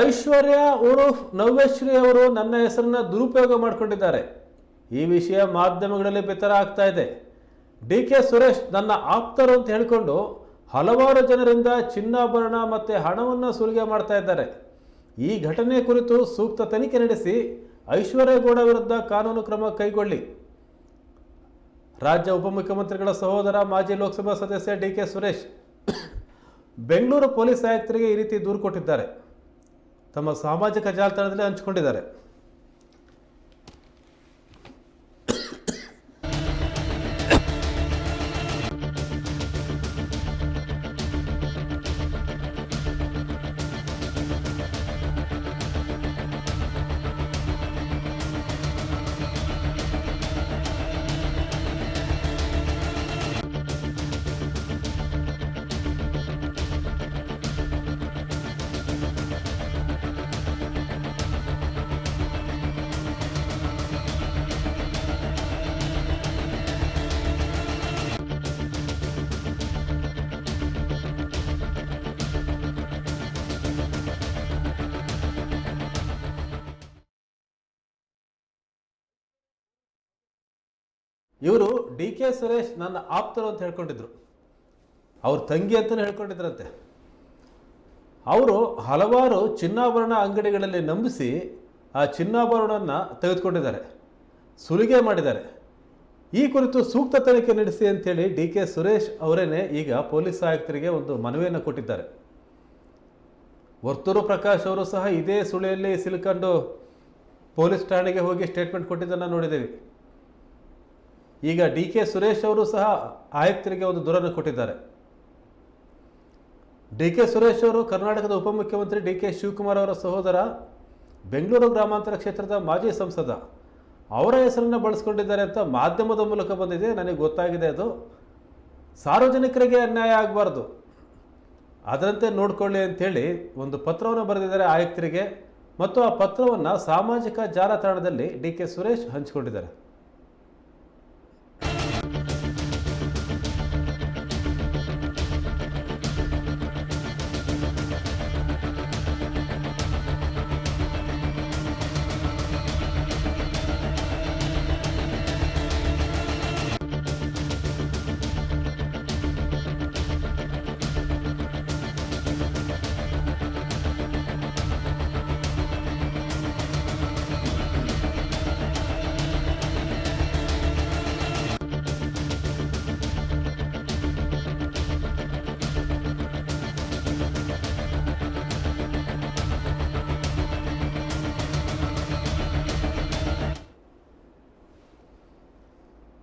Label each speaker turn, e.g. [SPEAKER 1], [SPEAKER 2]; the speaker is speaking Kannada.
[SPEAKER 1] ಐಶ್ವರ್ಯ ಉರುಫ್ ನವ್ಯಶ್ರೀ ಅವರು ನನ್ನ ಹೆಸರನ್ನ ದುರುಪಯೋಗ ಮಾಡಿಕೊಂಡಿದ್ದಾರೆ. ಈ ವಿಷಯ ಮಾಧ್ಯಮಗಳಲ್ಲಿ ಬಿತ್ತರ ಆಗ್ತಾ ಇದೆ. ಡಿ ಕೆ ಸುರೇಶ್ ನನ್ನ ಆಪ್ತರು ಅಂತ ಹೇಳಿಕೊಂಡು ಹಲವಾರು ಜನರಿಂದ ಚಿನ್ನಾಭರಣ ಮತ್ತು ಹಣವನ್ನು ಸುಲಿಗೆ ಮಾಡ್ತಾ ಇದ್ದಾರೆ. ಈ ಘಟನೆ ಕುರಿತು ಸೂಕ್ತ ತನಿಖೆ ನಡೆಸಿ ಐಶ್ವರ್ಯ ಗೌಡ ವಿರುದ್ಧ ಕಾನೂನು ಕ್ರಮ ಕೈಗೊಳ್ಳಿ. ರಾಜ್ಯ ಉಪಮುಖ್ಯಮಂತ್ರಿಗಳ ಸಹೋದರ, ಮಾಜಿ ಲೋಕಸಭಾ ಸದಸ್ಯ D K Suresh. Bengaluru police ಆಯುಕ್ತರಿಗೆ ಈ ರೀತಿ ದೂರು ಕೊಟ್ಟಿದ್ದಾರೆ. ತಮ್ಮ ಸಾಮಾಜಿಕ ಜಾಲತಾಣದಲ್ಲಿ ಹಂಚಿಕೊಂಡಿದ್ದಾರೆ. ಇವರು ಡಿ ಕೆ ಸುರೇಶ್ ನನ್ನ ಆಪ್ತರು ಅಂತ ಹೇಳ್ಕೊಂಡಿದ್ರು. ಅವ್ರ ತಂಗಿ ಅಂತಲೇ ಹೇಳ್ಕೊಂಡಿದ್ರಂತೆ. ಅವರು ಹಲವಾರು ಚಿನ್ನಾಭರಣ ಅಂಗಡಿಗಳಲ್ಲಿ ನಂಬಿಸಿ ಆ ಚಿನ್ನಾಭರಣವನ್ನು ತೆಗೆದುಕೊಂಡಿದ್ದಾರೆ. ಸುಲಿಗೆ ಮಾಡಿದ್ದಾರೆ. ಈ ಕುರಿತು ಸೂಕ್ತ ತನಿಖೆ ನಡೆಸಿ ಅಂತೇಳಿ ಡಿ ಕೆ ಸುರೇಶ್ ಅವರೇನೆ ಈಗ ಪೊಲೀಸ್ ಆಯುಕ್ತರಿಗೆ ಒಂದು ಮನವಿಯನ್ನು ಕೊಟ್ಟಿದ್ದಾರೆ. ವರ್ತೂರು ಪ್ರಕಾಶ್ ಅವರು ಸಹ ಇದೇ ಸುಳಿಯಲ್ಲಿ ಸಿಲುಕೊಂಡು ಪೊಲೀಸ್ ಠಾಣೆಗೆ ಹೋಗಿ ಸ್ಟೇಟ್ಮೆಂಟ್ ಕೊಟ್ಟಿದ್ದನ್ನು ನೋಡಿದ್ದೇವೆ. ಈಗ ಡಿ ಕೆ ಸುರೇಶ್ ಅವರು ಸಹ ಆಯುಕ್ತರಿಗೆ ಒಂದು ದೂರನ್ನು ಕೊಟ್ಟಿದ್ದಾರೆ. ಡಿ ಕೆ ಸುರೇಶ್ ಅವರು ಕರ್ನಾಟಕದ ಉಪಮುಖ್ಯಮಂತ್ರಿ ಡಿ ಕೆ ಶಿವಕುಮಾರ್ ಅವರ ಸಹೋದರ, ಬೆಂಗಳೂರು ಗ್ರಾಮಾಂತರ ಕ್ಷೇತ್ರದ ಮಾಜಿ ಸಂಸದ, ಅವರ ಹೆಸರನ್ನು ಬಳಸ್ಕೊಂಡಿದ್ದಾರೆ ಅಂತ ಮಾಧ್ಯಮದ ಮೂಲಕ ಬಂದಿದೆ. ನನಗೆ ಗೊತ್ತಾಗಿದೆ ಅದು. ಸಾರ್ವಜನಿಕರಿಗೆ ಅನ್ಯಾಯ ಆಗಬಾರ್ದು. ಅದರಂತೆ ನೋಡಿಕೊಳ್ಳಿ ಅಂಥೇಳಿ ಒಂದು ಪತ್ರವನ್ನು ಬರೆದಿದ್ದಾರೆ ಆಯುಕ್ತರಿಗೆ. ಮತ್ತು ಆ ಪತ್ರವನ್ನು ಸಾಮಾಜಿಕ ಜಾಲತಾಣದಲ್ಲಿ ಡಿ ಕೆ ಸುರೇಶ್ ಹಂಚಿಕೊಂಡಿದ್ದಾರೆ.